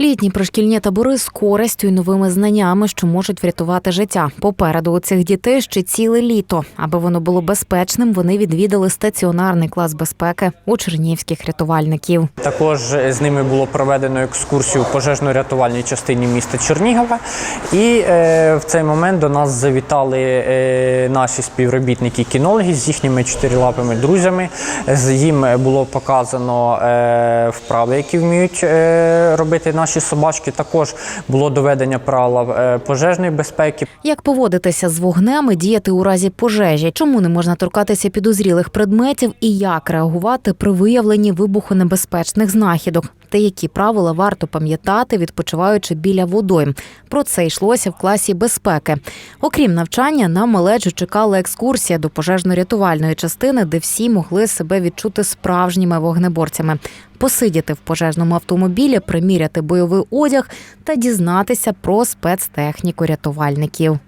Літні пришкільні табори з користю і новими знаннями, що можуть врятувати життя. Попереду у цих дітей ще ціле літо. Аби воно було безпечним, вони відвідали стаціонарний клас безпеки у чернівських рятувальників. Також з ними було проведено екскурсію в пожежно-рятувальній частині міста Чернігова. І е, в цей момент до нас завітали е, наші співробітники кінологи з їхніми чотирилапими друзями. З їм було показано е, вправи, які вміють е, робити наші собачки. Також було доведення правил е, пожежної безпеки. Як поводитися з вогнем і діяти у разі пожежі? Чому не можна торкатися підозрілих предметів і як реагувати при виявленні вибухонебезпечних знахідок? Та які правила варто пам'ятати, відпочиваючи біля водойм? Про це йшлося в класі безпеки. Окрім навчання, на малечу чекала екскурсія до пожежно-рятувальної частини, де всі могли себе відчути справжніми вогнеборцями, посидіти в пожежному автомобілі, приміряти бойовий одяг та дізнатися про спецтехніку рятувальників.